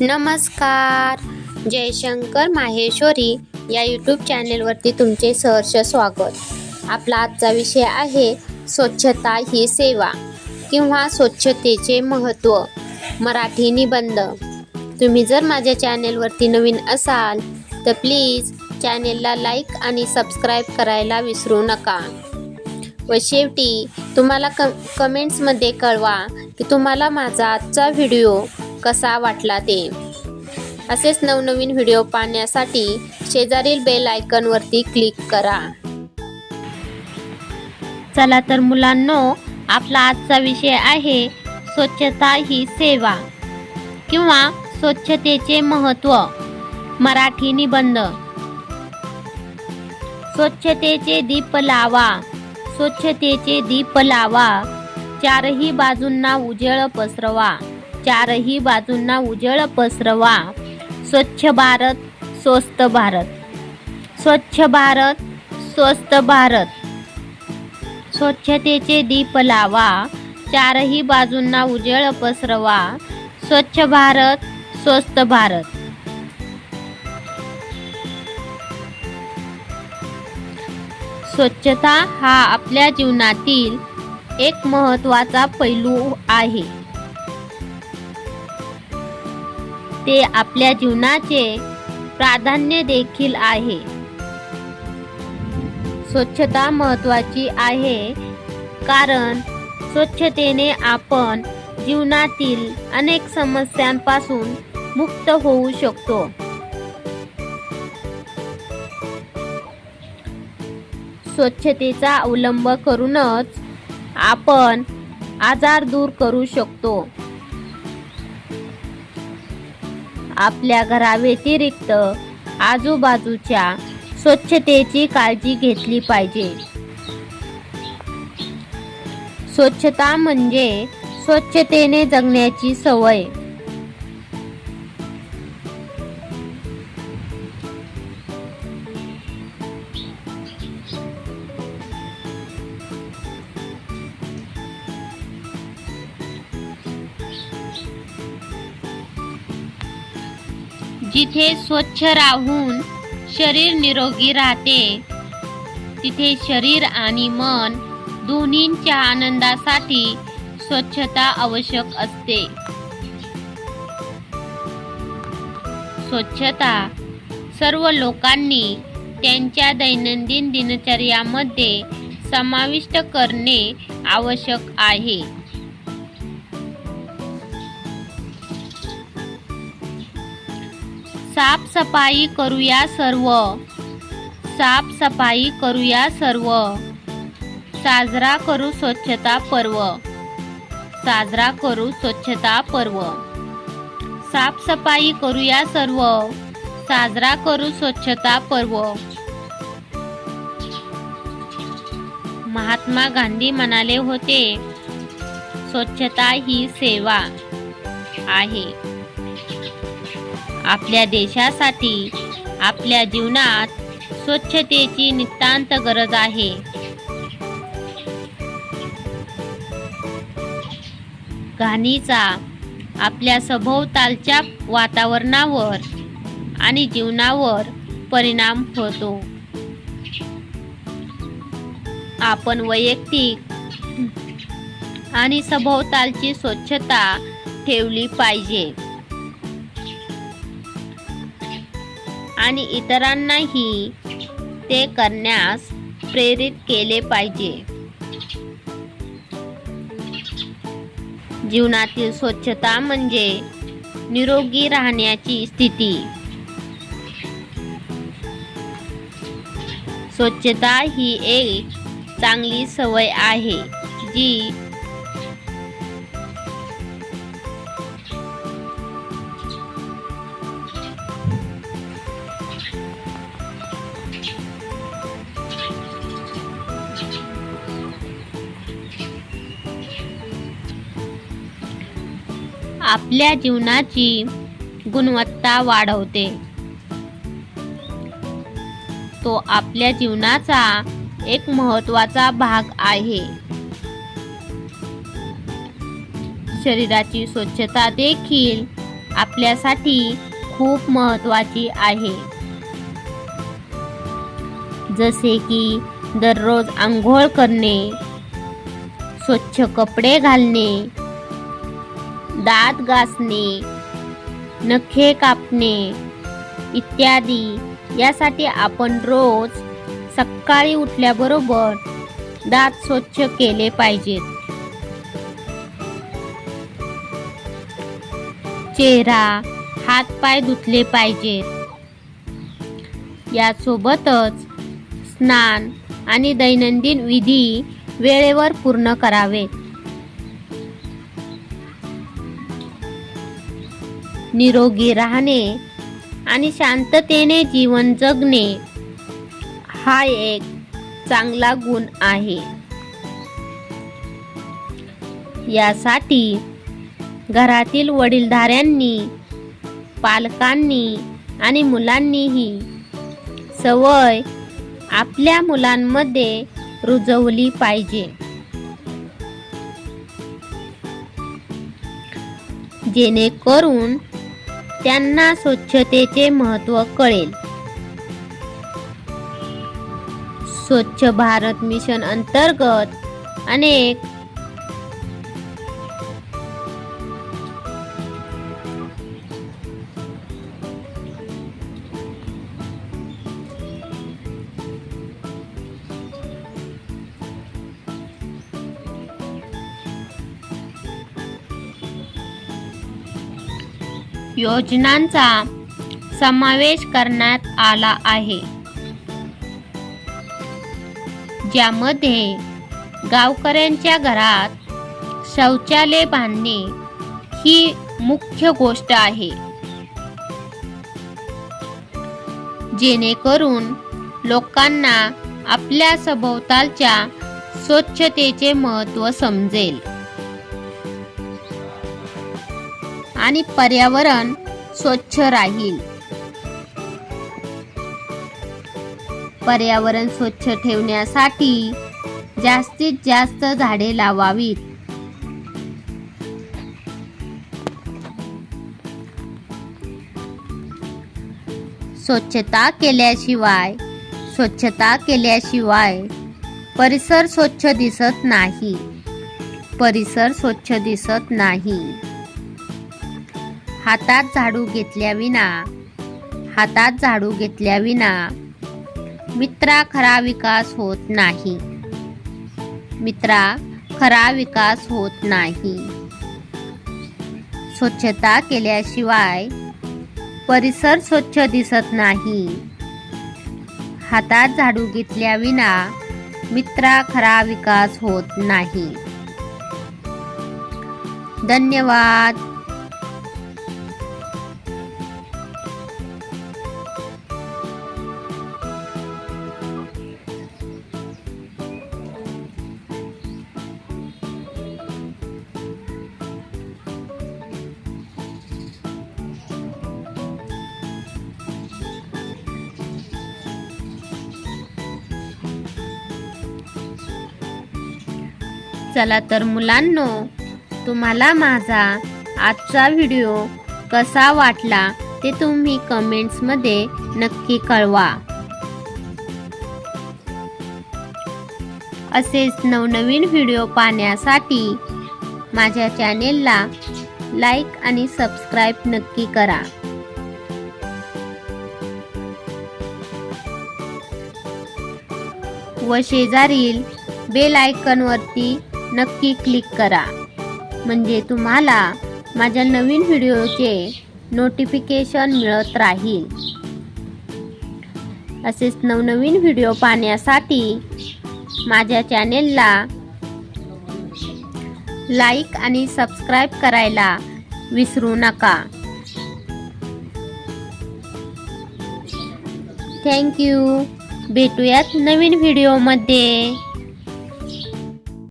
नमस्कार. जयशंकर माहेश्वरी या यूट्यूब चॅनेलवरती तुमचे सहर्ष स्वागत. आपला आजचा विषय आहे स्वच्छता ही सेवा किंवा स्वच्छतेचे महत्त्व मराठी निबंध. तुम्ही जर माझ्या चॅनेलवरती नवीन असाल तर प्लीज चॅनेलला लाईक आणि सबस्क्राईब करायला विसरू नका. व शेवटी तुम्हाला क कमेंट्समध्ये कळवा की तुम्हाला माझा आजचा व्हिडिओ कसा वाटला ते. असेच नवनवीन व्हिडिओ पाहण्यासाठी शेजारील बेल आयकनवरती क्लिक करा. चला तर मुलांनो आपला आजचा विषय आहे स्वच्छता ही सेवा किंवा स्वच्छतेचे महत्त्व. मराठी निबंध. स्वच्छतेचे दीप लावा. स्वच्छतेचे दीप लावा. चारही बाजूंना उजेळ पसरवा. चारही बाजूंना उजेळ पसरवा. स्वच्छ भारत स्वस्त भारत. स्वच्छ भारत स्वस्त भारत. स्वच्छतेचे दीप लावा. चारही बाजूंना उजेळ पसरवा. स्वच्छ भारत स्वस्त भारत. स्वच्छता हा आपल्या जीवनातील एक महत्त्वाचा पैलू आहे. ते आपल्या जीवनाचे प्राधान्य देखील आहे. स्वच्छता महत्त्वाची आहे कारण स्वच्छतेने आपण जीवनातील अनेक समस्यांपासून मुक्त होऊ शकतो. स्वच्छतेचा अवलंब करूनच आपण आजार दूर करू शकतो. आपल्या घराव्यतिरिक्त आजूबाजूच्या स्वच्छतेची काळजी घेतली पाहिजे. स्वच्छता म्हणजे स्वच्छतेने जगण्याची सवय. जिथे स्वच्छ राहून शरीर निरोगी राहते तिथे शरीर आणि मन दोन्हींच्या आनंदासाठी स्वच्छता आवश्यक असते. स्वच्छता सर्व लोकांनी त्यांच्या दैनंदिन दिनचर्यामध्ये समाविष्ट करणे आवश्यक आहे. साफसफाई करूया सर्व. साफसफाई करूया सर्व. साजरा करू स्वच्छता पर्व. साजरा करू स्वच्छता पर्व. साफसफाई करूया सर्व. साजरा करू स्वच्छता पर्व. महात्मा गांधी म्हणाले होते स्वच्छता ही सेवा आहे. आपल्या देशासाठी आपल्या जीवनात स्वच्छतेची नितांत गरज आहे. घाणीचा आपल्या सभोवतालच्या वातावरणावर आणि जीवनावर परिणाम होतो. आपण वैयक्तिक आणि सभोवतालची स्वच्छता ठेवली पाहिजे. आणि इतरांनाही ते करण्यास प्रेरित केले पाहिजे. जीवनातील स्वच्छता म्हणजे निरोगी राहण्याची स्थिती. स्वच्छता ही एक चांगली सवय आहे जी आपल्या जीवनाची गुणवत्ता वाढवते. तो आपल्या जीवनाचा एक महत्त्वाचा भाग आहे. शरीराची स्वच्छता देखील आपल्यासाठी खूप महत्त्वाची आहे. जसे की दररोज आंघोळ करणे स्वच्छ कपडे घालणे दात घासणे नखे कापणे इत्यादी. यासाठी आपण रोज सकाळी उठल्याबरोबर दात स्वच्छ केले पाहिजेत. चेहरा हातपाय धुतले पाहिजेत. यासोबतच स्नान आणि दैनंदिन विधी वेळेवर पूर्ण करावेत. निरोगी राहणे आणि शांततेने जीवन जगणे हा एक चांगला गुण आहे. यासाठी घरातील वडीलधाऱ्यांनी पालकांनी आणि मुलांनीही सवय आपल्या मुलांमध्ये रुजवली पाहिजे. जेणेकरून त्यांना स्वच्छतेचे महत्त्व कळेल. स्वच्छ भारत मिशन अंतर्गत अनेक योजनांचा समावेश करण्यात आला आहे. ज्यामध्ये गावकऱ्यांच्या घरात शौचालय बांधणे ही मुख्य गोष्ट आहे. जेणेकरून लोकांना आपल्या सभोवतालच्या स्वच्छतेचे महत्त्व समजेल. आणि पर्यावरण स्वच्छ राहील. पर्यावरण स्वच्छ ठेवण्यासाठी जास्तीत जास्त झाडे लावावीत. स्वच्छता केल्याशिवाय स्वच्छता केल्याशिवाय परिसर स्वच्छ दिसत नाही. परिसर स्वच्छ दिसत नाही. हातात झाडू घेतल्याविना हातात झाडू घेतल्याविना मित्रा खरा विकास होत नाही. मित्रा खरा विकास होत नाही. स्वच्छता केल्याशिवाय परिसर स्वच्छ दिसत नाही. हातात झाडू घेतल्याविना मित्रा खरा विकास होत नाही. धन्यवाद. चला तर मुलांनो तुम्हाला माझा आजचा व्हिडिओ कसा वाटला ते तुम्ही कमेंट्समध्ये नक्की कळवा. असेच नवनवीन व्हिडिओ पाहण्यासाठी माझ्या चॅनेलला लाईक आणि सबस्क्राईब नक्की करा. व शेजारील बेल आयकनवरती नक्की क्लिक करा. म्हणजे तुम्हाला माझ्या नवीन व्हिडिओचे नोटिफिकेशन मिळत राहील. असेच नवनवीन व्हिडिओ पाहण्यासाठी माझ्या चॅनेलला लाईक आणि सबस्क्राईब करायला विसरू नका. थँक्यू भेटूयात नवीन व्हिडिओमध्ये.